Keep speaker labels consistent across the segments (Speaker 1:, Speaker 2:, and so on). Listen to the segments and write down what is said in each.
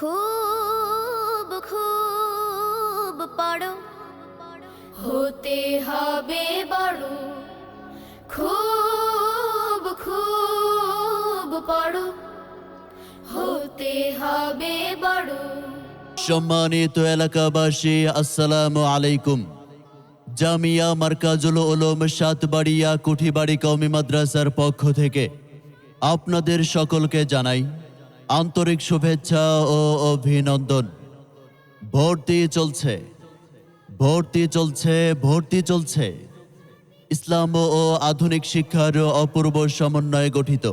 Speaker 1: খুব খুব পড়ো হতে হবে বড়। খুব খুব পড়ো হতে হবে বড়।
Speaker 2: সম্মানিত এলাকাবাসী, আসসালামু আলাইকুম। জামিয়া মার্কাজুল উলুম সাতবাড়িয়া কুঠিবাড়ি কওমি মাদ্রাসার পক্ষ থেকে আপনাদের সকলকে জানাই আন্তরিক শুভেচ্ছা ও অভিনন্দন। ভর্তি চলছে। ভর্তি চলছে ভর্তি চলছে। ইসলাম ও আধুনিক শিক্ষার অপূর্ব সমন্বয়ে গঠিত।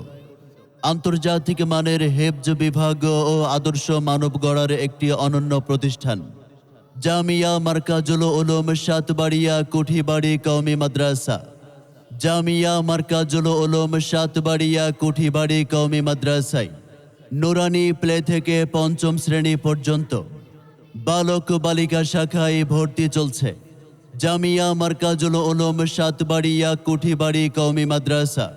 Speaker 2: আন্তর্জাতিক মানের হেফজ বিভাগ ও আদর্শ মানব গড়ার একটি অনন্য প্রতিষ্ঠান। জামিয়া মার্কাজুল উলুম সাতবাড়িয়া কুঠিবাড়ি কওমি মাদ্রাসা। জামিয়া মার্কাজুল উলুম সাতবাড়িয়া কুঠিবাড়ি কওমি মাদ্রাসায় নুরানি প্লে থেকে পঞ্চম শ্রেণি পর্যন্ত বালক বালিকা শাখায় ভর্তি চলছে। জামিয়া মার্কাজুল উলুম সাতবাড়িয়া কুঠিবাড়ি কওমি মাদ্রাসা।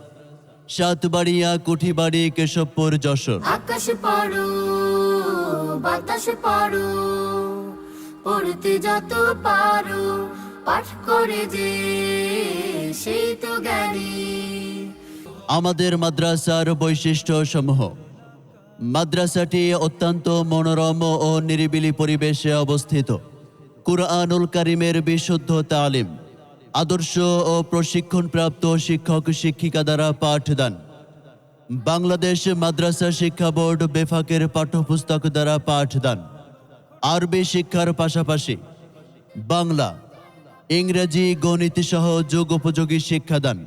Speaker 2: সাতবাড়িয়া কুঠিবাড়ি কেশবপুর যশোর।
Speaker 1: আকাশ পড়ো বাতাস পড়ো পড়তে যত পারো পাঠ করে যে সেই তো জ্ঞানী।
Speaker 2: আমাদের মাদ্রাসার বৈশিষ্ট্য সমূহ মাদ্রাসাটি অত্যন্ত মনোরম ও নিরিবিলি পরিবেশে অবস্থিত। কুরআনুল কারিমের বিশুদ্ধ তালিম, আদর্শ ও প্রশিক্ষণপ্রাপ্ত শিক্ষক শিক্ষিকা দ্বারা পাঠদান। বাংলাদেশ মাদ্রাসা শিক্ষা বোর্ড বেফাকের পাঠ্যপুস্তক দ্বারা পাঠদান। আরবি শিক্ষার পাশাপাশি বাংলা, ইংরেজি, গণিত সহ যোগ উপযোগী শিক্ষাদান।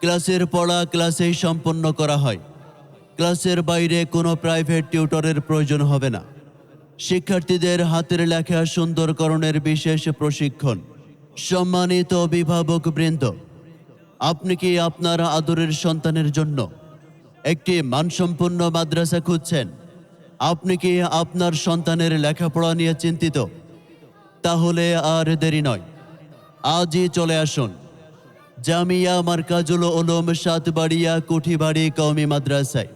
Speaker 2: ক্লাসের পড়া ক্লাসেই সম্পন্ন করা হয়। ক্লাসের বাইরে কোনো প্রাইভেট টিউটরের প্রয়োজন হবে না। শিক্ষার্থীদের হাতের লেখা সুন্দরকরণের বিশেষ প্রশিক্ষণ। সম্মানিত অভিভাবক বৃন্দ, আপনি কি আপনার আদরের সন্তানের জন্য একটি মানসম্পন্ন মাদ্রাসা খুঁজছেন? আপনি কি আপনার সন্তানের লেখাপড়া নিয়ে চিন্তিত? তাহলে আর দেরি নয়। আজই চলে আসুন। জামিয়া মার্কাজুল উলুম সাতবাড়িয়া কুঠিবাড়ি কওমি মাদ্রাসায়।